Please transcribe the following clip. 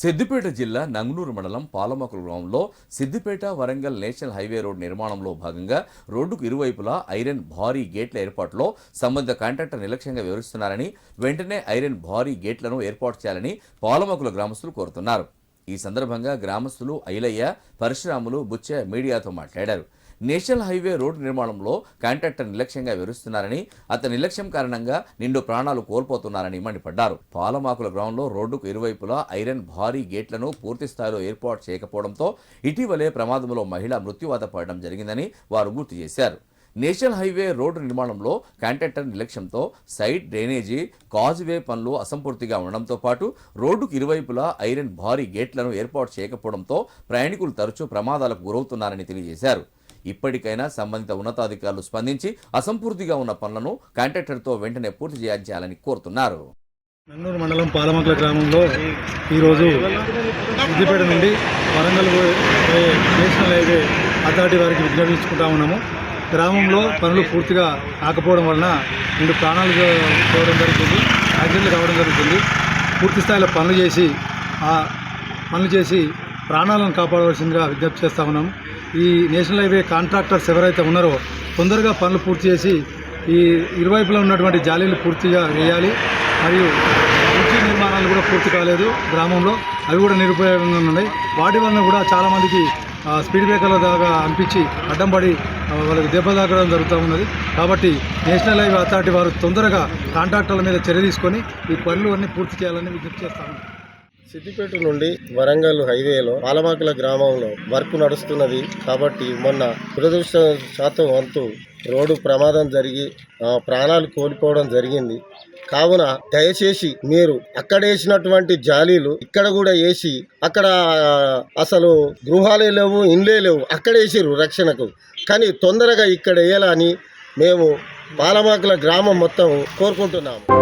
సిద్దిపేట జిల్లా నంగునూరు మండలం పాలమకుల గ్రామంలో Siddipet Warangal national highway road నిర్మాణంలో భాగంగా రోడ్డుకు ఇరువైపులా ఐరన్ భారీ గేట్ల ఏర్పాటులో సంబంధిత కాంట్రాక్టర్ నిర్లక్ష్యంగా వివరిస్తున్నారని వెంటనే ఐరన్ భారీ గేట్లను ఏర్పాటు చేయాలని పాలమకుల గ్రామస్తులు కోరుతున్నారు. ఈ సందర్భంగా గ్రామస్తులు ఐలయ్య పరశురాములు బుచ్చ మీడియాతో మాట్లాడారు. నేషనల్ హైవే రోడ్డు నిర్మాణంలో కాంట్రాక్టర్ నిర్లక్ష్యంగా వివరిస్తున్నారని అతని నిర్లక్ష్యం కారణంగా నిండు ప్రాణాలు కోల్పోతున్నారని మండిపడ్డారు. పాలమాకుల గ్రౌండ్లో రోడ్డుకు ఇరువైపులా ఐరన్ భారీ గేట్లను పూర్తి స్థాయిలో ఏర్పాటు చేయకపోవడంతో ఇటీవలే ప్రమాదంలో మహిళ మృత్యువాత పడడం జరిగిందని వారు గుర్తు చేశారు. నేషనల్ హైవే రోడ్డు నిర్మాణంలో కాంట్రాక్టర్ నిర్లక్ష్యంతో సైడ్ డ్రైనేజీ కాజ్వే పనులు అసంపూర్తిగా ఉండడంతో పాటు రోడ్డుకు ఇరువైపులా ఐరన్ భారీ గేట్లను ఏర్పాటు చేయకపోవడంతో ప్రయాణికులు తరచూ ప్రమాదాలకు గురవుతున్నారని తెలియజేశారు. ఇప్పటికైనా సంబంధిత ఉన్నతాధికారులు స్పందించి అసంపూర్తిగా ఉన్న పనులను కాంట్రాక్టర్తో వెంటనే పూర్తి చేయించాలని కోరుతున్నారు. నన్నూరు మండలం పాలమక్కల గ్రామంలో ఈరోజు సిద్దిపేట నుండి వరంగల్ నేషనల్ హైవే అథారిటీ వారికి విజ్ఞాపించుకుంటా ఉన్నాము. గ్రామంలో పనులు పూర్తిగా ఆకపోవడం వలన రెండు ప్రాణాలు పోవడం జరుగుతుంది యాక్సిడెంట్లు కావడం జరుగుతుంది. పూర్తి స్థాయిలో పనులు చేసి ఆ పనులు చేసి ప్రాణాలను కాపాడవలసిందిగా విజ్ఞప్తి చేస్తా ఉన్నాం ఈ నేషనల్ హైవే కాంట్రాక్టర్స్ ఎవరైతే ఉన్నారో తొందరగా పనులు పూర్తి చేసి ఈ ఇరువైపులా ఉన్నటువంటి జాలీలు పూర్తిగా వేయాలి. మరియు బ్రిడ్జి నిర్మాణాలు కూడా పూర్తి కాలేదు గ్రామంలో. అవి కూడా నిరుపయోగంగా ఉన్నాయి. వాటి వలన కూడా చాలామందికి స్పీడ్ బ్రేకర్ల దాకా అనిపించి అడ్డం పడి వాళ్ళకి దెబ్బ తాకడం జరుగుతూ ఉన్నది. కాబట్టి నేషనల్ హైవే అథారిటీ వారు తొందరగా కాంట్రాక్టర్ల మీద చర్య తీసుకొని ఈ పనులు అన్నీ పూర్తి చేయాలని విజ్ఞప్తి చేస్తాము సిద్దిపేట నుండి వరంగల్ హైవేలో పాలమాకుల గ్రామంలో వర్క్ నడుస్తున్నది. కాబట్టి మొన్న దురదృష్టశాతం వంతు రోడ్డు ప్రమాదం జరిగి ప్రాణాలు కోల్పోవడం జరిగింది. కావున దయచేసి మీరు అక్కడ వేసినటువంటి జాలీలు ఇక్కడ కూడా వేసి అక్కడ అసలు గృహాలే లేవు ఇండ్లే లేవు అక్కడ వేసిరు రక్షణకు. కానీ తొందరగా ఇక్కడ వేయాలని మేము పాలమాకుల గ్రామం మొత్తం కోరుకుంటున్నాము.